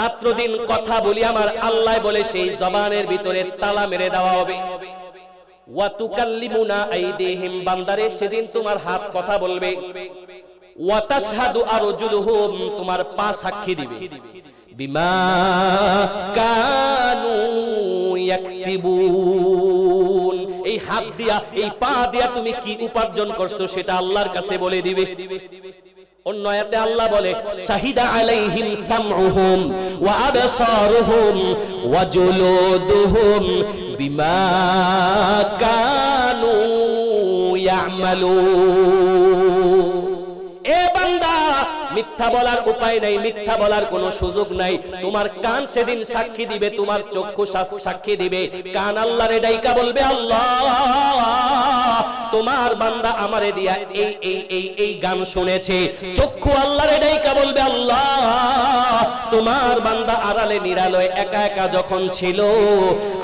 রাত্র দিন কথা বলি আমার আল্লাহ বলে সেই জবানের ভিতরে তালা মেরে দেওয়া হবে। সেদিন তোমার হাত কথা বলবে। তোমার পা সাক্ষী দিবে। এই হাত দিয়া, এই পা দিয়া তুমি কি উপার্জন করছ সেটা আল্লাহর কাছে বলে দিবে। অন্য আয়াতে আল্লাহ বলে, শাহিদা আলাইহিম সামউহুম ওয়া আবসারুহুম ওয়া জুলুদুহুম বিমা কানু এ বান্দা, মিথ্যা বলার উপায় নাই, মিথ্যা বলার কোনো সুযোগ নাই। তোমার কান সেদিন সাক্ষী দিবে, তোমার চক্ষু সাক্ষী দিবে। কান আল্লাহরে ডাইকা বলবে, আল্লাহ! বান্দা আমারে দিয়া এই এই এই এই গান শুনেছে। চক্ষু আল্লাহরে ডাইকা বলবে, আল্লাহ, তোমার বান্দা আড়ালে নিরালয় একা একা যখন ছিল,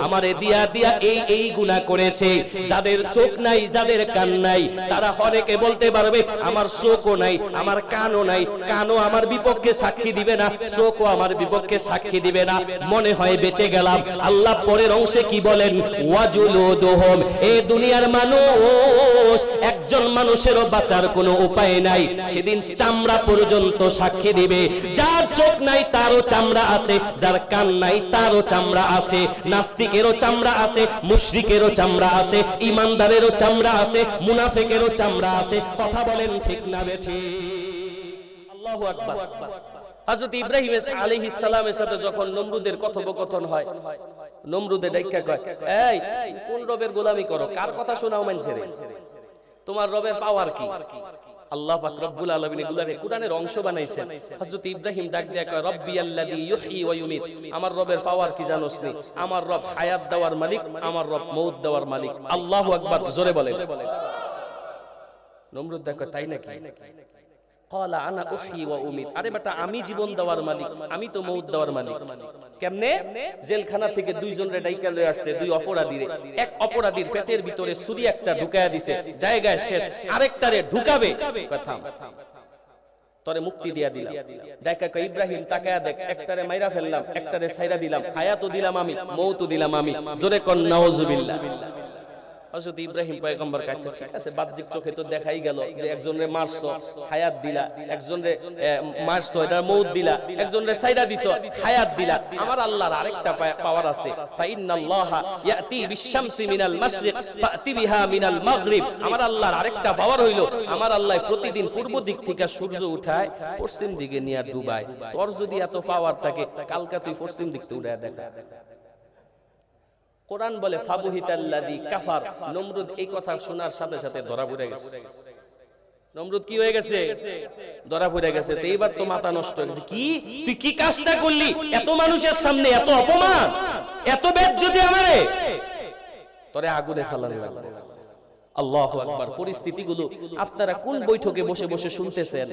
আমারে দিয়া দিয়া এই এই গুনাহ করেছে। যাদের চোখ নাই, যাদের কান নাই, তারা হরেকে বলতে পারবে, আমার চোখও নাই, আমার কানও নাই, কানও আমার বিপক্ষে সাক্ষী দিবে না, চোখও আমার বিপক্ষে সাক্ষী দিবে না। মনে হয় বেঁচে গেলাম। আল্লাহ পরের অংশে কি বলেন? ওয়াজুলুদুহুম, এ দুনিয়ার মানুষ একজন মানুষেরও বাঁচার কোনো উপায় নাই। সেদিন চামড়া পর্যন্ত সাক্ষী দিবে। যার চোখ নাই, তারও চামড়া আছে। যার কান নাই, তারও চামড়া আছে। নাস্তিকেরও চামড়া আছে, মুশরিকেরও চামড়া আছে, ইমানদারেরও চামড়া আছে, মুনাফেকেরও চামড়া আছে। কথা বলেন ঠিক না বেঠি আল্লাহু আকবার। হযরত ইব্রাহিম আলাইহিস সালামের সাথে যখন নমরুদের কথোপকথন হয়, নমরুদে ডাইকা কয়, এই, কোন রবের গোলামি করো? কার কথা শোনাও মানছেরে তোমার রবের পাওয়ার কি? আল্লাহ পাক রব্বুল আলামিন এগুলারে কোরআনের অংশ বানাইছেন। হযরত ইব্রাহিম ডাক দিয়া কয় রব্বি আল্লাযী ইউহয়ি ওয়া ইউমিত। আমার রবের পাওয়ার কি জানোস নি? আমার রব হায়াত দেওয়ার মালিক আমার রব মউত দেওয়ার মালিক। আল্লাহু আকবার জোরে বলেন। নমরুদ দেখো তাই নাকি? আনা উহয়ি ওয়া আরে বেটা, আমি জীবন দেওয়ার মালিক, আমি তো দেওয়ার মালিক। কেমনে? জেলখানা থেকে দুইজন রে ডাইকা লয়ে আসতে দুই অপরাধীরে। এক অপরাধীর পেটের ভিতরে ছুরি একটা ঢুকায়া দিছে, জায়গায় শেষ, আরেকটারে ঢুকাবে। কথা তরে মুক্তি দিয়া দিলাম। দেখা কয়, ইব্রাহিম, তাকায়া দেখ, একটারে মাইরা ফেললাম, একটারে সাইরা দিলাম, হায়াতও দিলাম আমি, মৌতও দিলাম আমি। জোরে কন, নাউজুবিল্লাহ। ইব্রাহিম পয়গম্বর কাছে, ঠিক আছে, বাহ্যিক চোখে তো দেখাই গেল যে মারছো, হায়াত দিলা মারছো এটা দিলা দিছো, হায়াত দিলা। আমার আল্লাহর আরেকটা পাওয়ার আছে ইয়াতি মিনাল মাশরিক, ফাতি বিহা মিনাল মাগরিব। আমার আল্লাহর আরেকটা পাওয়ার হইল, আমার আল্লাহ প্রতিদিন পূর্ব দিক থেকে সূর্য উঠায়, পশ্চিম দিকে নিয়ে ডুবায়। তোর যদি এত পাওয়ার থাকে, কালকা তুই পশ্চিম দিক থেকে উঠায় দেখা। কোরআন বলে ফাবুহিতাল্লাদি কাফার। নমরুদ এই কথা শোনার সাথে সাথে ধরা পড়ে গেছে। নমরুদ কি হয়ে গেছে? ধরা পড়ে গেছে। তো এইবার তো মাথা নষ্ট হয়ে গেছে। কি? তুই কি কাজটা করলি? এত মানুষের সামনে এত অপমান? এত বেদ যদি আমারে? তোরে আগুনে ফেলানো লাগবে। আল্লাহ আকবার, পরিস্থিতিগুলো আপনারা কোন বৈঠকে বসে বসে শুনতেছেন?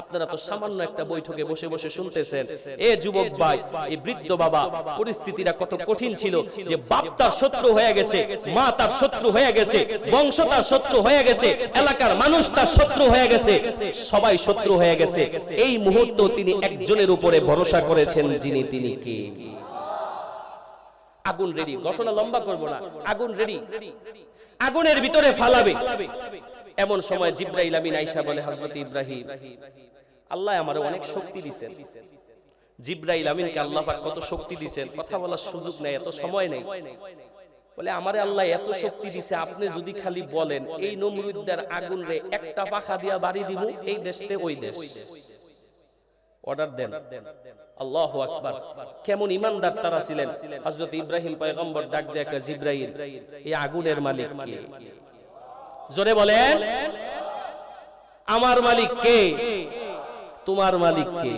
আপনারা তো সামান্য একটা বৈঠকে বসে বসে শুনতেছেন। এ যুবক ভাই, এ বৃদ্ধ বাবা, পরিস্থিতিটা কত কঠিন ছিল যে বাপ তার শত্রু হয়ে গেছে, মা তার শত্রু হয়ে গেছে, বংশ তার শত্রু হয়ে গেছে, এলাকার মানুষ তার শত্রু হয়ে গেছে, সবাই শত্রু হয়ে গেছে। এই মুহূর্ত তিনি একজনের উপরে ভরসা করেছেন, যিনি তিনি কে? আগুন রেডি ঘটনা লম্বা করব না। আগুন রেডি আগুনের ভিতরে ফালাবে। এমন সময় জিব্রাইল আমিন আইসা বলে হযরত ইব্রাহিম আল্লাহ আমারে অনেক শক্তি দিবেন জিব্রাইল আমিনকে আল্লাহ পাক কত শক্তি দিবেন কথা বলার সুযোগ নেই এত সময় নেই। বলে আমারে আল্লাহ এত শক্তি দিছে আপনি যদি খালি বলেন এই নমরুদদের আগুন রে একটা পাখা দিয়া বাড়ি দিব এই দেশতে ওই দেশ। অর্ডার দেন। আল্লাহু আকবার। কেমন ইমানদার তারা ছিলেন। হযরত ইব্রাহিম পয়গম্বর ডাক দেয়া কে, জিব্রাইল, এই আগুনের মালিক কে? জোরে বলেন, আমার মালিক কে? তোমার মালিক কে?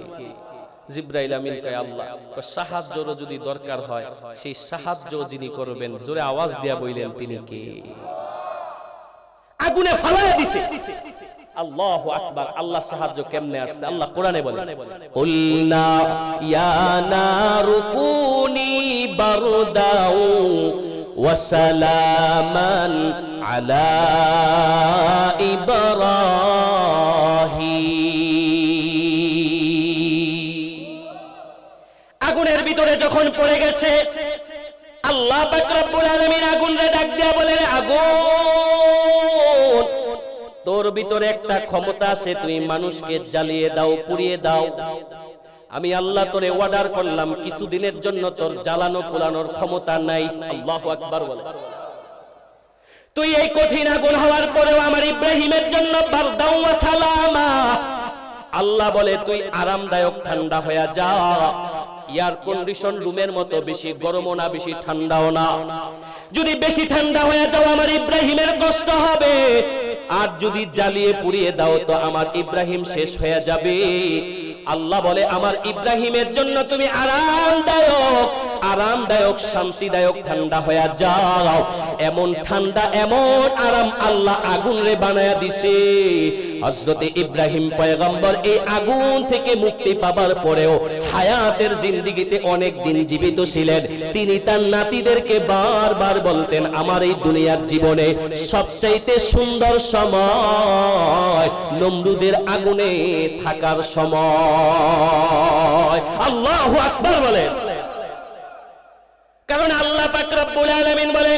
জিব্রাইল আমিন কয়, আল্লাহ। কয়, সাহায্যর যদি দরকার হয়, সেই সাহায্য যিনি করবেন, জোরে আওয়াজ দিয়া বইলেন তিনি কে? আগুনে ফালায়া দিছে। আল্লাহু আকবার আল্লাহ সাহায্য কেমনে আসছে? আল্লাহ কোরআনে বলে কুলনা ইয়া নারু কুনি বারদাউ ওয়া সালামান আলা ইব্রাহিম। আগুনের ভিতরে যখন পড়ে গেছে আল্লাহ পাক রব্বুল আলামিন আগুন রে ডাক দিয়া বলে আগুন! তোর ভিতরে একটা ক্ষমতা আছে, তুই মানুষকে জ্বালিয়ে দাও, পুড়িয়ে দাও। আমি আল্লাহ তোরে অর্ডার করলাম, কিছুদিনের জন্য তোর জ্বালানো পোড়ানোর ক্ষমতা নাই। আল্লাহু আকবার বলে। তুই এই কঠিন আগুন হওয়ার পরেও আমার ইব্রাহিমের জন্য সালামা। আল্লাহ বলে, তুই আরামদায়ক ঠান্ডা হয়ে যা। এয়ার কন্ডিশন রুমের মতো, বেশি গরমও না, বেশি ঠান্ডাও না। যদি বেশি ঠান্ডা হয়ে যাও, আমার ইব্রাহিমের কষ্ট হবে। আর যদি জ্বালিয়ে পুড়িয়ে দাও তো আমার ইব্রাহিম শেষ হয়ে যাবে। আল্লাহ বলে, আমার ইব্রাহিমের জন্য তুমি আরামদায়ক আরামদায়ক, শান্তিদায়ক ঠান্ডা হয়ে যাও। এমন ঠান্ডা, এমন আরাম আল্লাহ আগুন রে বানায়া দিছে। হযরতে ইব্রাহিম পয়গম্বর এই আগুন থেকে মুক্তি পাবার পরেও হায়াতের জিন্দিগিতে অনেক দিন জীবিত ছিলেন। তিনি তার নাতিদেরকে বারবার বলতেন, আমার এই দুনিয়ার জীবনে সবচাইতে সুন্দর সময় নমরুদের আগুনে থাকার সময়। আল্লাহু আকবার বলেন। কারণ আল্লাহ পাক রব্বুল আলামিন বলে,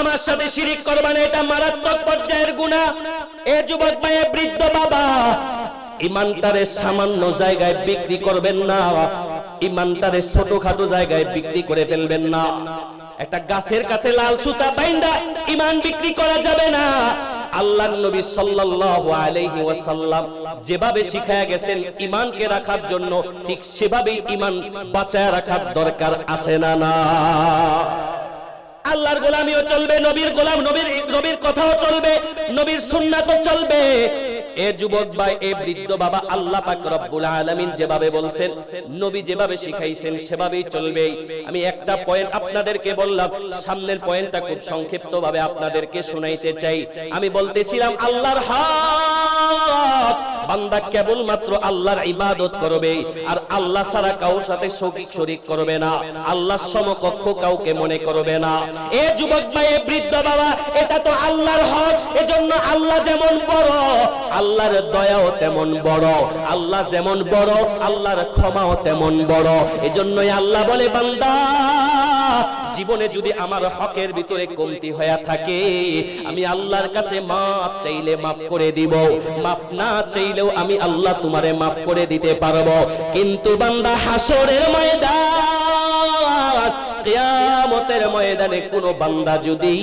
আমার সাথে শিরিক করবানে এটা মারাত্মক পর্যায়ের গুনাহ। এ যুবক ভাই বৃদ্ধ বাবা ইমানটারে সামান্য জায়গায় বিক্রি করবেন না ইমানটারে ছোটখাটো জায়গায় বিক্রি করে ফেলবেন না। একটা গাছের কাছে লাল সুতা বাইন্দা, ইমান বিক্রি করা যাবে না। আল্লাহ নবী সাল্লাল্লাহু আলাইহি ওয়াসাল্লাম যেভাবে শিখায়া গেছেন ঈমানকে রাখার জন্য, ঠিক সেভাবেই ঈমান বাঁচায় রাখার দরকার আছে না না? আল্লাহর গোলামিও চলবে, নবীর গোলাম, নবীর নবীর কথাও চলবে, নবীর সুন্নাতও চলবে। এ যুবক ভাই, এ বৃদ্ধ বাবা আল্লাহ পাক রব্বুল আলামিন যেভাবে বলছেন, নবী যেভাবে শিখাইছেন, সেভাবেই চলবে। আমি একটা পয়েন্ট আপনাদেরকে বললাম, সামনের পয়েন্টটা খুব সংক্ষিপ্ত ভাবে আপনাদেরকে চাই। আমি বলতেছিলাম, আল্লাহর হক বান্দা কেবলমাত্র আল্লাহর ইবাদত করবে, আর আল্লাহ ছাড়া কারোর সাথে শরিক শরিক করবে না আল্লাহ সমকক্ষ কাউকে মনে করবে না। এ যুবক ভাই, এ বৃদ্ধ বাবা, এটা তো আল্লাহর হক, এজন্য আল্লাহ যেমন বড় আল্লাহর দয়াও তেমন বড়। আল্লাহ যেমন বড়, আল্লাহর ক্ষমাও তেমন বড়। এজন্যই আল্লাহ বলে, বান্দা, জীবনে যদি আমার হকের ভিতরে কমতি হয়ে থাকে, আমি আল্লাহর কাছে মাফ চাইলে মাফ করে দিব। মাফ না চাইলেও আমি আল্লাহ তোমারে মাফ করে দিতে পারব। কিন্তু বান্দা, হাসরের ময়দান কিয়ামতের ময়দানে বান্দা যদি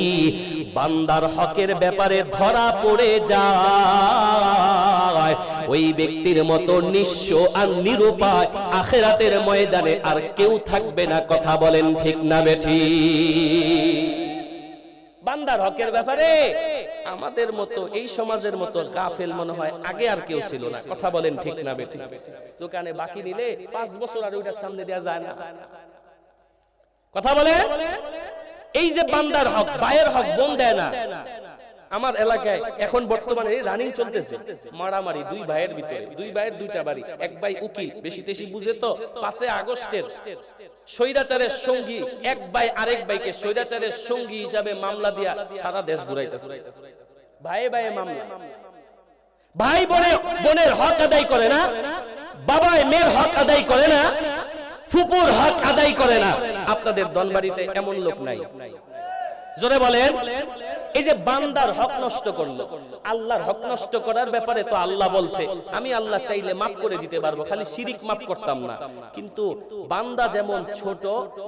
বান্দার হকের ব্যাপারে ধরা পড়ে যায়, ওই ব্যক্তির মতো নিঃস্ব আর নিরুপায় আখেরাতের ময়দানে আর কেউ থাকবে না, কথা বলেন ঠিক না বেঠি। বান্দার হকের ব্যাপারে আমাদের মতো, এই সমাজের মতো গাফেল মনে হয় আগে আর কেউ ছিল না, কথা বলেন ঠিক না বেঠি। দোকানে বাকি নিলে পাঁচ বছর আর ওইটার সামনে দেওয়া যায় না। কথা বলে? এই যে বান্দার হক বায়ের হক বোন দেয় না। আমার এলাকায় এখন বর্তমানে রানিং চলতেছে। মারামারি দুই ভাইয়ের ভিতরে। দুই ভাইয়ের দুইটা বাড়ি। এক ভাই উকিল, বেশি টেশি বুঝে তো পাঁচে আগস্টের স্বৈরাচারের সঙ্গী, এক ভাই আরেক ভাইকে স্বৈরাচারের সঙ্গী হিসাবে মামলা দিয়া সারা দেশ ঘুরাইতেছে। ভাই ভাই মামলা। ভাই বোনে বোনের হক আদায় করে না, বাবায় মেয়ের হক আদায় করে না ফুপুর হক আদায় করে না। আপনাদের দলবাড়িতে এমন লোক নাই। জোরে বলেন। এই যে বান্দার হক নষ্ট করল, আল্লাহর হক নষ্ট করার ব্যাপারে তো আল্লাহ বলছে। আমি আল্লাহ চাইলে মাফ করে দিতে পারব, খালি শিরিক মাফ করতাম না। কিন্তু বান্দা যেমন ছোট,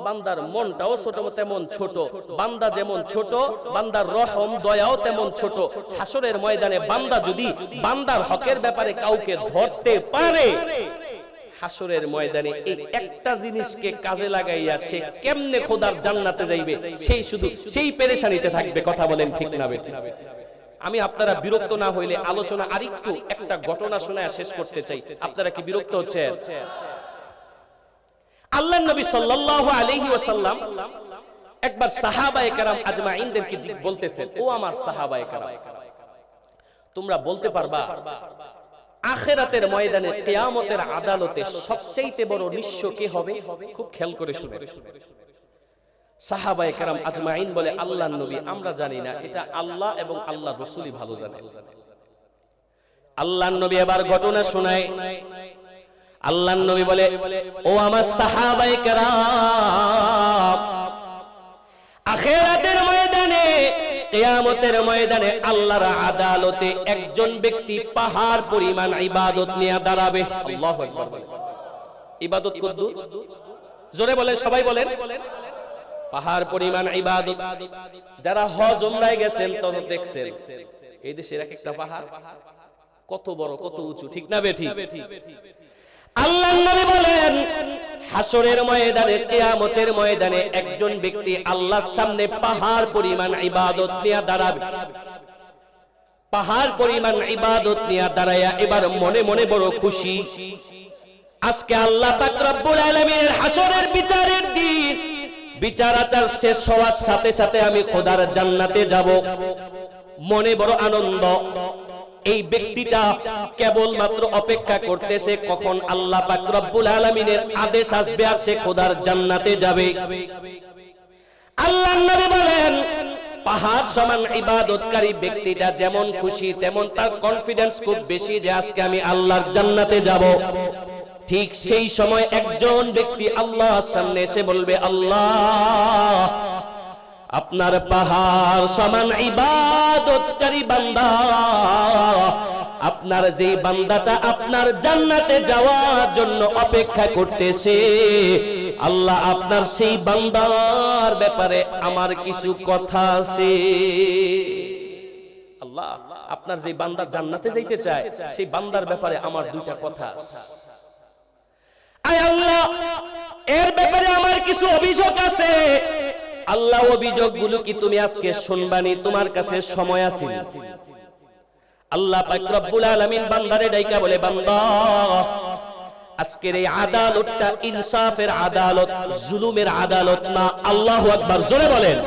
বান্দার মনটাও ছোট, তেমন ছোট। বান্দা যেমন ছোট, বান্দার রহম, দয়াও তেমন ছোট। হাসরের ময়দানে বান্দা যদি বান্দার হকের ব্যাপারে কাউকে ধরতে পারে হাসরের ময়দানে এই একটা জিনিসকে কাজে লাগাইয়া সে কেমনে খোদার জান্নাতে যাইবে? সেই শুধু সেই পেরেশানিতে থাকবে, কথা বলেন ঠিক না বেঠিক আমি আপনারা বিরক্ত না হইলে আলোচনা আরেকটু একটা ঘটনা শোনায় শেষ করতে চাই। আপনারা কি বিরক্ত হচ্ছেন? আল্লাহ নবী সাল্লাল্লাহু আলাইহি ওয়াসাল্লাম একবার সাহাবায়ে কেরাম আজমাইনদেরকে বলতেছেন, ও আমার সাহাবায়ে কেরাম, তোমরা বলতে পারবা আখেরাতের ময়দানে, কিয়ামতের আদালতে সবচাইতে বড় নিঃস্ব কে হবে? খুব খেয়াল করে শুনে। সাহাবায়ে কেরাম আজমাইন বলে আল্লাহ নবী, আমরা জানি না, এটা আল্লাহ এবং আল্লাহ রসুলই ভালো জানে। আল্লাহ নবী এবার ঘটনা শোনায়। আল্লাহ নবী বলে, ও আমার সাহাবাই কেরাম, আখেরাতের কিয়ামতের ময়দানে আল্লাহর আদালতে একজন ব্যক্তি পাহাড় পরিমাণ ইবাদত নিয়ে দাঁড়াবে। আল্লাহু আকবার। ইবাদত কদ্দুর? জোরে বলেন, সবাই বলেন। পাহাড় পরিমাণ ইবাদত। যারা হজ উমরায় গেছেন তত দেখছেন এই দেশের এক একটা পাহাড় কত বড়, কত উঁচু, ঠিক না বেঠি আল্লাহ নবী বলেন হাসরের ময়দানে, কিয়ামতের ময়দানে একজন ব্যক্তি আল্লাহর সামনে পাহাড় পরিমাণ ইবাদত নিয়ে দাঁড়াবে। পাহাড় পরিমাণ ইবাদত নিয়ে দাঁড়ায়া এবার মনে মনে বড় খুশি। আজকে আল্লাহ পাক রব্বুল আলামিনের হাসরের বিচারের দিন। বিচার আচার শেষ হওয়ার সাথে সাথে আমি খোদার জান্নাতে যাব। মনে বড় আনন্দ। এই ব্যক্তিটা কেবলমাত্র অপেক্ষা করতেছে কখন আল্লাহ পাক আলামিনের আদেশ আসবে আর সে খোদার জান্নাতে যাবে। আল্লাহ বলেন, পাহাড় সমান ইবাদতকারী ব্যক্তিটা যেমন খুশি, তেমন তার কনফিডেন্স খুব বেশি যে আজকে আমি আল্লাহর জান্নাতে যাব। ঠিক সেই সময় একজন ব্যক্তি আল্লাহর সামনে এসে বলবে, আল্লাহ আপনার পাহাড় সমান ইবাদতকারী বান্দা। আপনার যে বান্দাটা আপনার জান্নাতে যাওয়ার জন্য অপেক্ষা করতেছে, আল্লাহ আপনার সেই বান্দার ব্যাপারে আমার কিছু কথা আছে। আল্লাহ, আপনার যে বান্দা জান্নাতে যাইতে চায়, সেই বান্দার ব্যাপারে আমার দুইটা কথা আছে। আয় আল্লাহ, এর ব্যাপারে আমার কিছু অভিযোগ আছে। আল্লাহ অভিযোগগুলো কি তুমি আজকে শুনবানি তোমার কাছে সময় আছে আল্লাহ পাক রব্বুল আলামিন বান্দারে ডাইকা বলে, বান্দা, আজকের এই আদালতটা ইনসাফের আদালত, জুলুমের আদালত না আকবার, জোরে বলেন।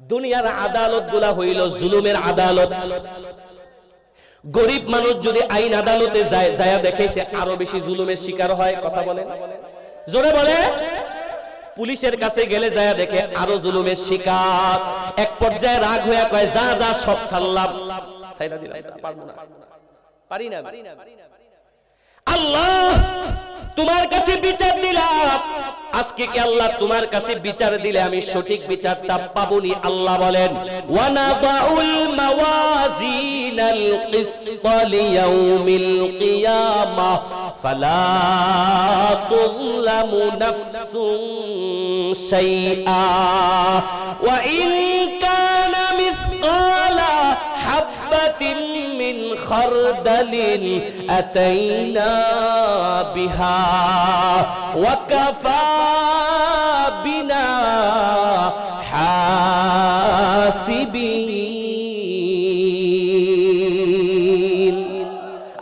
দুনিয়ার আদালতগুলা হইল জুলুমের আদালত। গরিব মানুষ যদি আইন আদালতে যায় যায় দেখে সে আরও বেশি জুলুমের শিকার হয়, কথা বলে জোরে বলে পুলিশের কাছে গেলে যায় দেখে আরও জুলুমের শিকার। এক পর্যায়ে রাগ হয়ে কয়, যা যা, সব ছাড়লাম। পারি না আল্লাহ, তোমার কাছে বিচার দিলাম। আজকে কি আল্লাহ তোমার কাছে বিচার দিলে আমি সঠিক বিচারটা পাবনি? আল্লাহ বলেন, ওয়ানাদাউল মাওয়াজিনাল ফালা নাফসুন শাইআ, ওয়া ইন خردل أتينا بها وكفى بنا حاسبين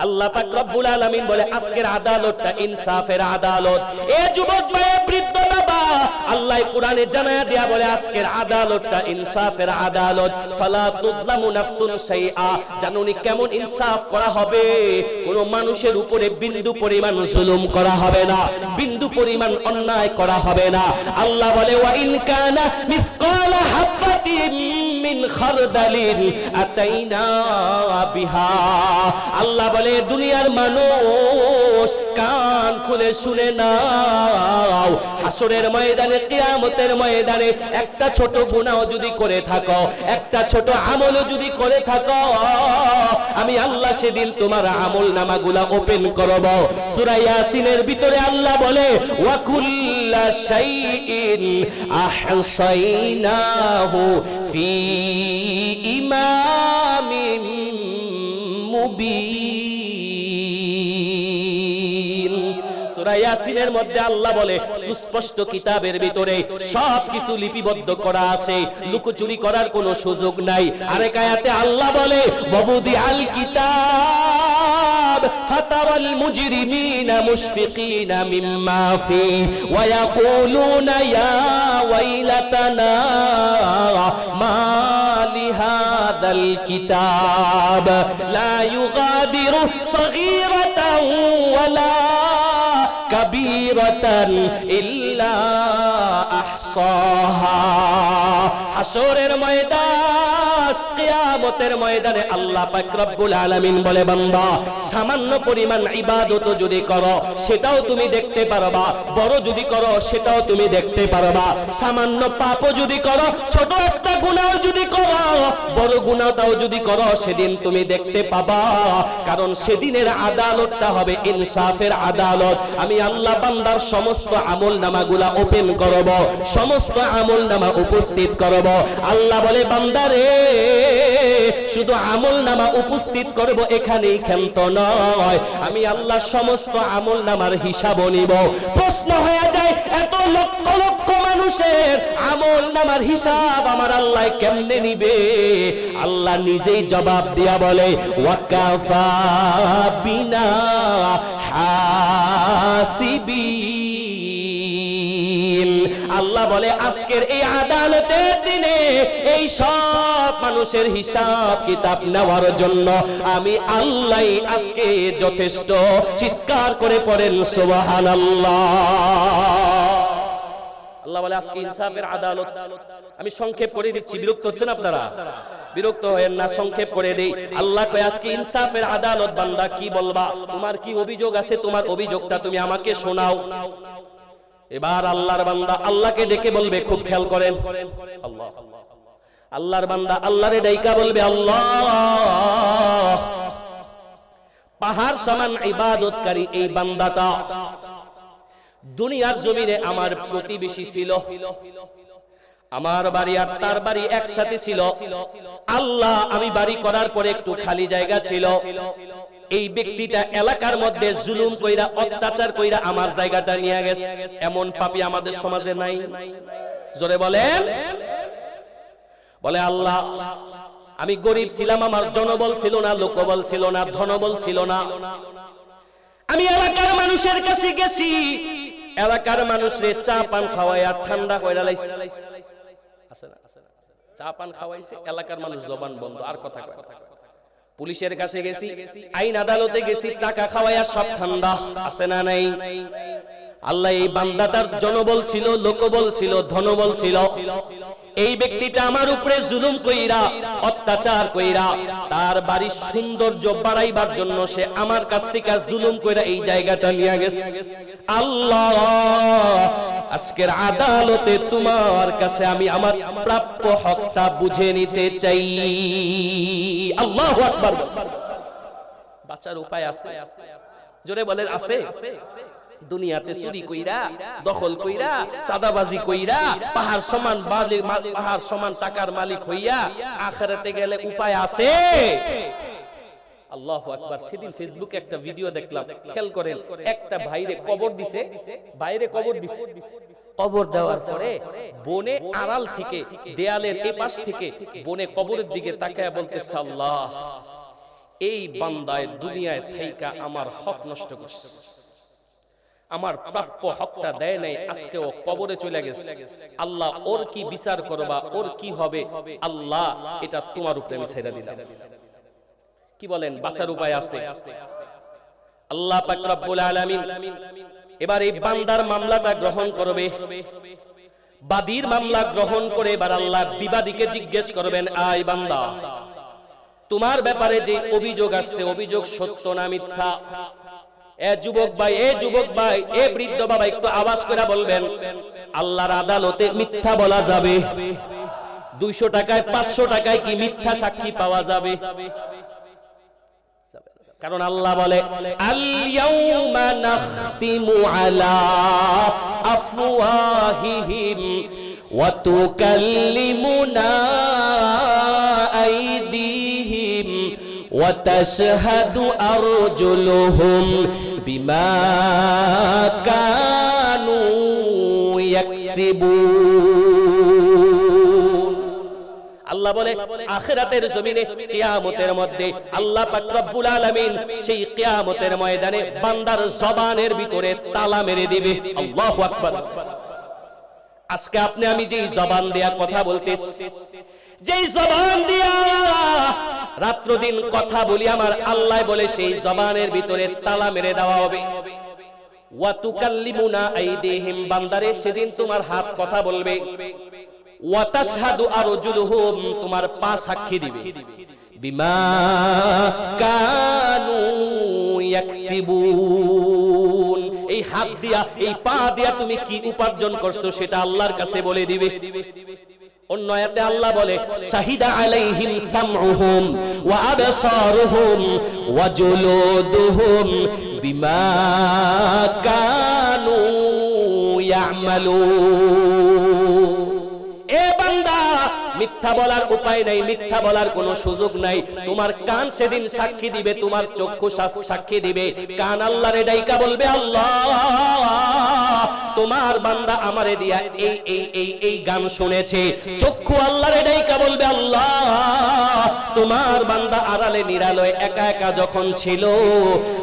আল্লাহ পাক রব্বুল আলামিন বলে আজকের আদালতটা ইনসাফের আদালত এ যুবক ভাই বৃদ্ধ বাবা আল্লাহ কোরআনে জানায়া দেয়া বলে, আজকের আদালতটা ইনসাফের আদালত। ফালা তুযলামু নাফসুন শাইআ। জানুনি কেমন ইনসাফ করা হবে? কোন মানুষের উপরে বিন্দু পরিমাণ জুলুম করা হবে না, বিন্দু পরিমাণ অন্যায় করা হবে না। আল্লাহ বলে ওয়া ইন কানা মিসকালা হাববাতিন মিন খারদালিন আতাইনা বিহা। আল্লাহ বলে, দুনিয়ার মানুষ কান খুলে শুনে নাও। হাসরের ময়দানে, কিয়ামতের ময়দানে একটা ছোট গুনাহ যদি করে থাকো, একটা ছোট আমলও যদি করে থাকো, আমি আল্লাহ সেদিন তোমার আমল নামাগুলা ওপেন করব। সূরা ইয়াসিনের ভিতরে আল্লাহ বলে, ওয়া ফি ইমামিন মুবিন। ইয়াসিনের মধ্যে আল্লাহ বলে সুস্পষ্ট কিতাবের ভিতরে সব কিছু লিপিবদ্ধ করা আছে লুকোচুরি করার কোনো সুযোগ নাই আরেক আয়াতে আল্লাহ বলে ববুদি আল কিতাব فترى المجرمين مشفقين مما فيه ويقولون يا ويلتنا ما لهذا الكتاب لا يغادر صغيرة ولا কাবীরাতান ইল্লা আহসাহা। হাসরের ময়দান কিয়ামতের ময়দানে আল্লাহ পাক রব্বুল আলামিন বলে, বান্দা, সামান্য পরিমাণ ইবাদত যদি করো, সেটাও তুমি দেখতে পারবা। বড় যদি করো, সেটাও তুমি দেখতে পারবা। সামান্য যদি করো, ছোট একটা যদি করো, বড় যদি করো, সেদিন তুমি দেখতে পাবা। কারণ সেদিনের আদালতটা হবে ইনসাফের আদালত। আমি আল্লাহ বান্দার সমস্ত আমল নামাগুলা ওপেন করব, সমস্ত আমল নামা উপস্থিত করব। আল্লাহ বলে বান্দারে শুধু আমল নামা উপস্থিত করব এখানেই ক্ষান্ত নয়। আমি আল্লাহ সমস্ত আমল নামার হিসাব নিব। প্রশ্ন হয়ে যায়, এত লক্ষ লক্ষ মানুষের আমল নামার হিসাব আমার আল্লাহ কেমনে নিবে? আল্লাহ নিজেই জবাব দিয়া বলে, ওয়াকাফা বিনা আল্লাহ বলে, আজকের এই আদালতের দিনে এই সব মানুষের হিসাব কিতাব নেওয়ার জন্য আমি আল্লাহ আজকে যথেষ্ট চিৎকার করে পড়েন, সুবহানাল্লাহ। আল্লাহ বলে, আজকে ইনসাফের আদালত। আমি সংক্ষেপ করে দিচ্ছি, বিরক্ত হচ্ছেন আপনারা? বিরক্ত হয়েন না, সংক্ষেপ করে দেই। আল্লাহ কয়, আজকে ইনসাফের আদালত, বান্দা, কি বলবা? তোমার কি অভিযোগ আছে? তোমার অভিযোগটা তুমি আমাকে শোনাও। এবার আল্লাহর বান্দা আল্লাহকে ডেকে বলবে, খুব খেয়াল করেন। আল্লাহ। আল্লাহর বান্দা আল্লাহরে ডাইকা বলবে, আল্লাহ। পাহাড় সমান ইবাদতকারী এই বান্দাটা দুনিয়ার জমিনে আমার প্রতিবেশী ছিল। আমার বাড়ি আর তার বাড়ি একসাথে ছিল। আল্লাহ, আমি বাড়ি করার পরে একটু খালি জায়গা ছিল। এই ব্যক্তিটা এলাকার মধ্যে জুলুম কইরা, অত্যাচার কইরা আমার জায়গাটা নিয়ে গেছে। এমন পাপি আমাদের সমাজে নাই। জোরে বলেন। বলে, আল্লাহ, আমি গরিব ছিলাম, আমার জনবল ছিল না, লোকবল ছিল না, ধনবল ছিল না। আমি এলাকার মানুষের কাছে গেছি। এলাকার মানুষরে চা পান খাওয়াই আর ঠান্ডা কইরা লাইছে। আছে না? চা পান খাওয়াইছে, এলাকার মানুষ জবান বন্ধ, আর কথা না। পুলিশের কাছে গেছি, আইন আদালতে গেছি, টাকা খাওয়াইয়া সব ঠান্ডা, আছে না নাই? আল্লাহ এই বান্দাটার জনবল ছিল, লোকবল ছিল, ধনবল ছিল। এই ব্যক্তিটা আমার উপরে জুলুম কইরা, অত্যাচার কইরা, তার বাড়ির সৌন্দর্য বাড়াইবার জন্য সে আমার কাছ থেকে জুলুম কইরা এই জায়গাটা নিয়ে গেছে। আল্লাহ, আজকের আদালতে তোমার কাছে আমি আমার প্রাপ্য হকটা বুঝে নিতে চাই। আল্লাহু আকবার। বাঁচার উপায় আছে? জোরে বলেন, আছে। দুনিয়াতে চুরি কইরা, দখল কইরা সাদাবাজি কইরা, পাহাড় সমান পাহাড় সমান টাকার মালিক হইয়া, আখেরাতে গেলে উপায় আছে? আল্লাহ আকবার সেদিন ফেসবুকে একটা ভিডিও দেখলাম। খেয়াল করেন একটা ভাইরে কবর দিছে বাইরে কবর দিছে। কবর দেওয়ার পরে বনে আড়াল থেকে দেয়ালের এ পাশ থেকে বনে কবরের দিকে তাকায় বলতেছে আল্লাহ এই বান্দায় দুনিয়ায় থাইকা আমার হক নষ্ট করছে। আমার প্রাপ্য হকটা দেয় নাই আজকে ও কবরে চলে গেছে। আল্লাহ ওর কি বিচার করবা ওর কি হবে? আল্লাহ এটা তোমার উপরে আমি ছেড়ে দিলাম। কি বলেন? বাঁচার উপায় আছে। আল্লাহ পাক রব্বুল আলামিন এবার এই বান্দার মামলাটা গ্রহণ করবে। বাদীর মামলা গ্রহণ করে এবার আল্লাহ বিবাদীকে জিজ্ঞেস করবেন আয় বান্দা তোমার ব্যাপারে যে অভিযোগ আসছে অভিযোগ সত্য না মিথ্যা? এ যুবক ভাই এ যুবক ভাই এ বৃদ্ধ বাবা একটু আওয়াজ করে বলবেন আল্লাহর আদালতে মিথ্যা বলা যাবে। দুইশো টাকায় পাঁচশো টাকায় কি মিথ্যা সাক্ষী পাওয়া যাবে? কারণ আল্লাহ বলে আল ইয়াউমা নাখতিমু আলা আফওয়াহিহিম ওয়া তুকাল্লিমুনা আইদিহিম ওয়া তাশহাদু আরজুলুহুম বিমা কানু ইয়াকসিবুন। আল্লাহ বলে, আখিরাতের জমিনে কিয়ামতের মধ্যে আল্লাহ পাক রব্বুল আলামিন সেই কিয়ামতের ময়দানে বান্দার জবানের ভিতরে তালা মেরে দিবে। আল্লাহু আকবার। আজকে আপনি আমি যেই জবান দেয়া কথা বলতেছি, যেই জবান দিয়া রাত্র দিন কথা বলি, আমার আল্লাহ বলে সেই জবানের ভিতরে তালা মেরে দেওয়া হবে। ওয়া তুকাল্লিমুনা আইদিহিম, বান্দারে সেদিন তোমার হাত কথা বলবে। ওয়াতাশহাদু তোমার পা সাক্ষী দিবে। বিমা কানু ইয়াকসিবুন। এই হাত দিয়া, এই পা দিয়া তুমি কি উপার্জন করছ সেটা আল্লাহর কাছে বলে দিবে। অন্য আয়াতে আল্লাহ বলে, শাহিদা আলাইহিম সামউহুম ওয়া আবসারুহুম ওয়া জুলুদুহুম বিমা কানু ইয়ামালুন। মিথ্যা বলার উপায় নাই, মিথ্যা বলার কোনো সুযোগ নাই। তোমার কান সেদিন সাক্ষী দিবে, তোমার চক্ষু সাক্ষী দিবে। কান আল্লাহরে ডাইকা বলবে, আল্লাহ, তোমার বান্দা আমারে দিয়া এই এই এই এই গান শুনেছে। চক্ষু আল্লাহরে ডাইকা বলবে, আল্লাহ, তোমার বান্দা আড়ালে নিরালয় একা একা যখন ছিল,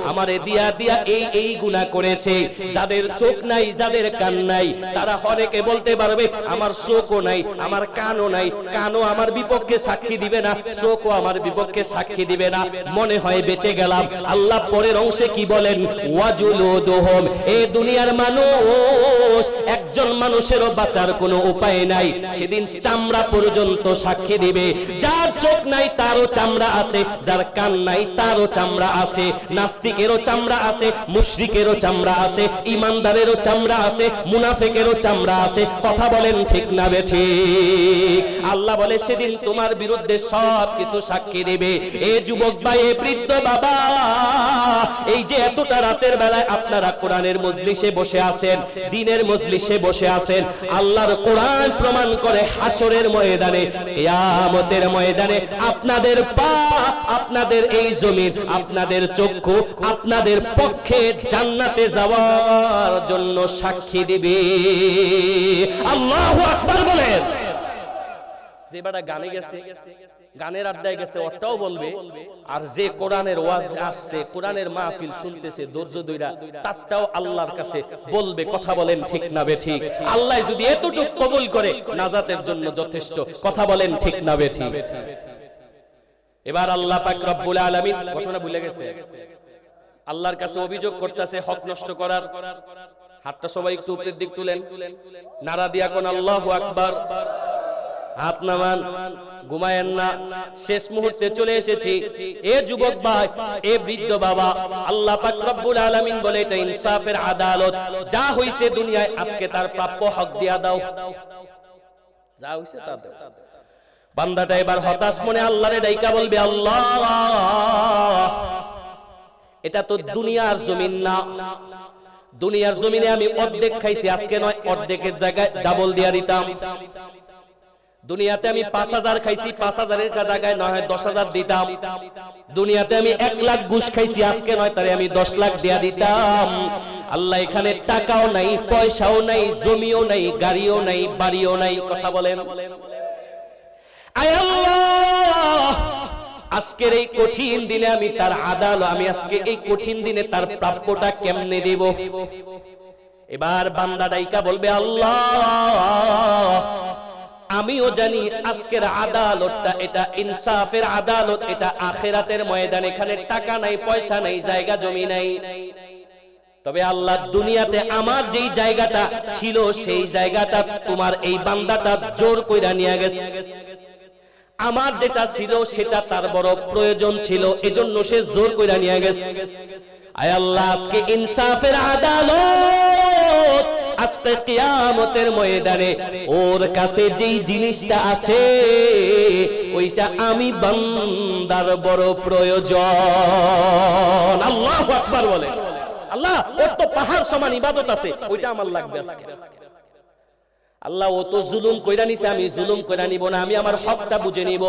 আমারে দিয়া দিয়া এই এই গুনাহ করেছে। যাদের চোখ নাই, যাদের কান নাই, তারা অনেকে বলতে পারবে, আমার চোখও নাই, আমার কানও নাই কানও আমার বিপক্ষে সাক্ষী দিবে না? চোখও আমার বিপক্ষে সাক্ষী দিবে না। মনে হয় বেঁচে গেলাম। আল্লাহ পরের অংশে কি বলেন? ওয়াজুলুদুহুম এই দুনিয়ার মানুষ, একজন মানুষেরও বাঁচার কোনো উপায় নাই। সেদিন চামড়া পর্যন্ত সাক্ষী দিবে। যার চোখ নাই, তারও চামড়া আছে। যার কান নাই, তারও চামড়া আছে। নাস্তিকেরও চামড়া আছে, মুশরিকেরও চামড়া আছে, ইমানদারেরও চামড়া আছে, মুনাফেকেরও চামড়া আছে। কথা বলেন ঠিক না বে ঠিক? আল্লাহ বলে, সেদিন তোমার বিরুদ্ধে সব কিছু সাক্ষী দেবে। এ যুবক ভাই, এ বৃদ্ধ বাবা, এই যে এতটা রাতের বেলায় আপনারা কোরআনের মজলিসে বসে আছেন, দিনের মজলিসে বসে আছেন, আল্লাহর কোরআন প্রমাণ করে হাসরের ময়দানে, কিয়ামতের ময়দানে আপনাদের পা, আপনাদের এই জমিন, আপনাদের চক্ষু, আপনাদের পক্ষে জান্নাতে যাওয়ার জন্য সাক্ষী দিবে। আল্লাহু আকবার বলেন। যে বেটা গানে গেছে, গানের আড্ডায় গেছে ওটাও বলবে, আর যে কোরআনের ওয়াজ আসছে, কোরআনের মাহফিল শুনতেছে, ধৈর্য দইরা তারটাও আল্লাহর কাছে বলবে, কথা বলেন ঠিক না বে ঠিক। আল্লাহ যদি এতটুকু কবুল করে, নাজাতের জন্য যথেষ্ট, কথা বলেন ঠিক না বে ঠিক। এবার আল্লাহ পাক রব্বুল আলামিন, ঘটনা ভুলে গেছে। আল্লাহর কাছে অভিযোগ করতেছে, হক নষ্ট করার। হাতটা সবাই একটু উপরের দিক তুলেন। নারা দিয়া কোন আল্লাহু আকবার। হাত নামান, ঘুমায়েন না। শেষ মুহূর্তে চলে এসেছি। এ যুবক ভাই, এ বৃদ্ধ বাবা, আল্লাহ পাক রব্বুল আলামিন বলে এটা ইনসাফের আদালত। যা হইছে দুনিয়ায়, আজকে তার প্রাপ্য হক দিয়া দাও। যা হইছে তা দাও। বান্দাটা এবার হতাশ মনে আল্লাহরে ডাইকা বলবে, আল্লাহ, এটা তো দুনিয়ার জমিন না। দুনিয়ার জমিনে আমি অর্ধেক খাইছি, আজকে নয়, অর্ধেকের জায়গায় ডাবল দিয়া দিতাম। দুনিয়াতে আমি পাঁচ হাজার খাইছি, পাঁচ হাজারের জায়গায় নয় দশ হাজার দিতাম। দুনিয়াতে আমি এক লাখ ঘুষ খাইছি, আজকে নয় তারে আমি দশ লাখ দিয়া দিতাম। আল্লাহ এখানে টাকাও নাই, পয়সাও নাই, জমিও নাই, গাড়িও নাই, বাড়িও নাই, কথা বলেন। আজকের এই কঠিন দিনে আমি তার আদাল আমি আজকে এই কঠিন দিনে তার প্রাপ্যটা কেমনে দেব? এবার বান্দা ডাইকা বলবে, আল্লাহ আমিও জানি আজকের আদালতটা এটা ইনসাফের আদালত, এটা আখেরাতের ময়দান, এখানে টাকা নাই, পয়সা নাই, জায়গা, জমি নাই। তবে আল্লাহ দুনিয়াতে আমার যেই জায়গাটা ছিল, সেই জায়গাটা তোমার এই বান্দাটা জোর কইরা নিয়ে গেছে। আমার যেটা ছিল, সেটা তার বড় প্রয়োজন ছিল, এজন্য সে জোর কইরা নিয়ে গেছে। আয় আল্লাহ, আজকে ইনসাফের আদালত আজকে কিয়ামতের ময়দানে ওর কাছে যেই জিনিসটা আছে, ওইটা আমি বান্দার বড় প্রয়োজন। আল্লাহু আকবার বলে। আল্লাহ, ওর তো পাহাড় সমান ইবাদত আছে, ওইটা আমার লাগবে আজকে। আল্লাহ, ও তো জুলুম কইরা নিছে, আমি জুলুম কইরা নিব না, আমি আমার হকটা বুঝে নিব।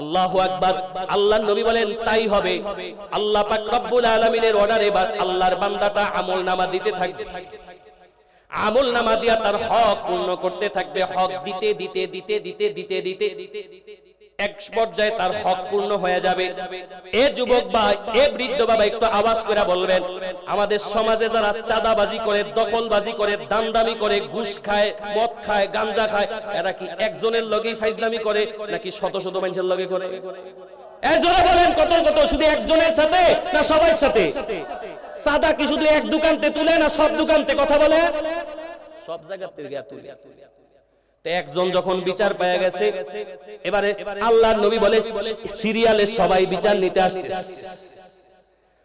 আল্লাহু আকবার। আল্লাহর নবী বলেন, তাই হবে। আল্লাহ পাক রব্বুল আলামিনের অর্ডারে বা আল্লাহর বান্দাটা আমল নামা দিতে থাকবে। আমল নামা দিয়া তার হক পূর্ণ করতে থাকবে, হক দিতে দিতে দিতে দিতে দিতে দিতে। এক পর্যায়ে তার হক পূর্ণ হয়ে যাবে। এ যুবক বা এ বৃদ্ধ বাবা একটু আওয়াজ করে বলবেন, আমাদের সমাজে যারা চাঁদাবাজি করে, দখলবাজি করে, দামদামি করে, ঘুষ খায়, মদ খায়, গাঞ্জা খায়, এরা কি একজনের লগেই ফাইজলামি করে, নাকি শত শত মানুষের লগে করে? এজনে বলেন, কত কত, শুধু একজনের সাথে না সবার সাথে? চাঁদা কি শুধু এক দোকানতে তুলে না সব দোকানতে কথা বলে? সব জায়গাতে গিয়া তুলে একজন যখন বিচার পেয়ে গেছে, এবারে আল্লাহর নবী বলে, সিরিয়ালে সবাই বিচার নিতে আসছে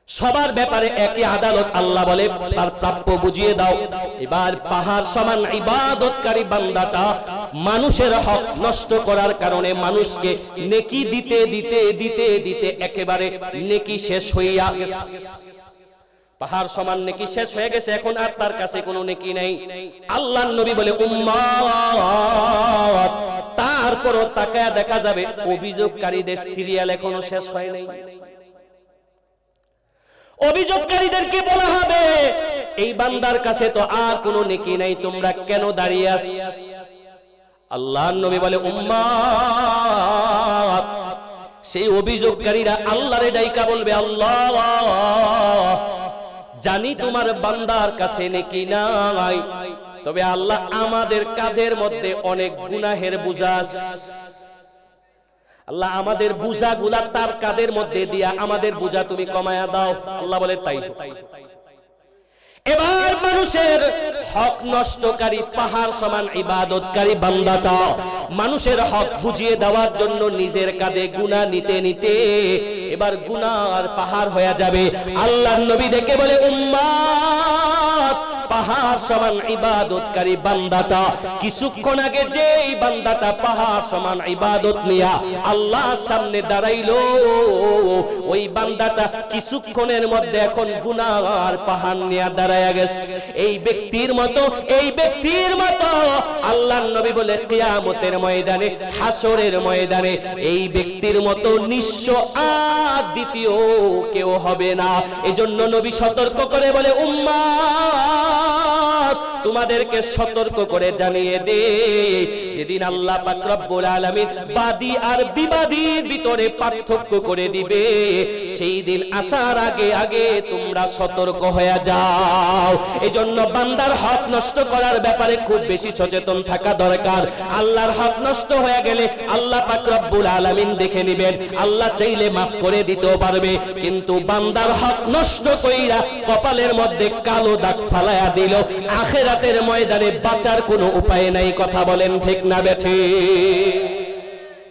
সবার ব্যাপারে একই আদালত আল্লাহ বলে, তার প্রাপ্য বুঝিয়ে দাও। এবার পাহাড় সমান ইবাদতকারী বান্দাটা মানুষের হক নষ্ট করার কারণে মানুষকে নেকি দিতে দিতে দিতে দিতে একেবারে নেকি শেষ হইয়া পাহাড় সমান নেকি শেষ হয়ে গেছে, এখন আর তার কাছে কোনো নেকি নেই। আল্লাহর নবী বলে, উম্মাত! তারপরও দেখা যাবে, অভিযোগকারীদের সিরিয়াল এখনও শেষ হয় নাই। অভিযোগকারীদেরকে বলা হবে? এই বান্দার কাছে তো আর কোনো নেকি নাই, তোমরা কেন দাঁড়িয়ে আস আল্লাহর নবী বলে, উম্মাত! সেই অভিযোগকারীরা আল্লাহরে ডাইকা বলবে, আল্লাহ! জানি তোমার বান্দার কাছে নাকি নাই। তবে আল্লাহ আমাদের কাদের মধ্যে অনেক গুনাহের বুঝা আল্লাহ আমাদের বুঝা গুলা তার কাদের মধ্যে দিয়া আমাদের বুঝা তুমি কমায়া দাও। আল্লাহ বলে তাই। এবার মানুষের হক নষ্টকারী পাহাড় সমান ইবাদতকারী বান্দাটা মানুষের হক বুঝিয়ে দেওয়ার জন্য নিজের কাঁধে গুণা নিতে নিতে এবার গুণা আর পাহাড় হয়ে যাবে। আল্লাহ নবী দেখে বলে, উম্মাত পাহাড় সমান ইবাদতকারী বান্দাটা, কিছুক্ষণ আগে যে বান্দাটা পাহাড় সমান ইবাদত নিয়া আল্লাহর সামনে দাঁড়াইলো, ওই বান্দাটা কিছুক্ষণের মধ্যে এখন গুনার পাহাড় নিয়ে দাঁড়ায় গেছে। এই ব্যক্তির মতো, এই ব্যক্তির মতো আল্লাহর নবী বলে কিয়ামতের ময়দানে হাসরের ময়দানে এই ব্যক্তির মতো নিঃস্ব আর দ্বিতীয় কেউ হবে না। এজন্য নবী সতর্ক করে বলে, উম্মা Allah তোমাদেরকে সতর্ক করে জানিয়ে দে যেদিন আল্লাহ পাক রব্বুল বাদী আর বিবাদীর ভিতরে পার্থক্য করে দিবে, সেই দিন আসার আগে আগে তোমরা সতর্ক হয়ে যাও। এজন্য বান্দার হক নষ্ট করার ব্যাপারে খুব বেশি সচেতন থাকা দরকার। আল্লাহর হক নষ্ট হয়ে গেলে আল্লাহ দেখে নেবেন, আল্লাহ চাইলে মাফ করে দিতেও পারবে, কিন্তু বান্দার হক নষ্ট কইরা কপালের মধ্যে কালো দাগ ফালায়া দিল আখেরাতের ময়দানে বাঁচার কোনো উপায় নাই কথা বলেন ঠিক না বেঠে।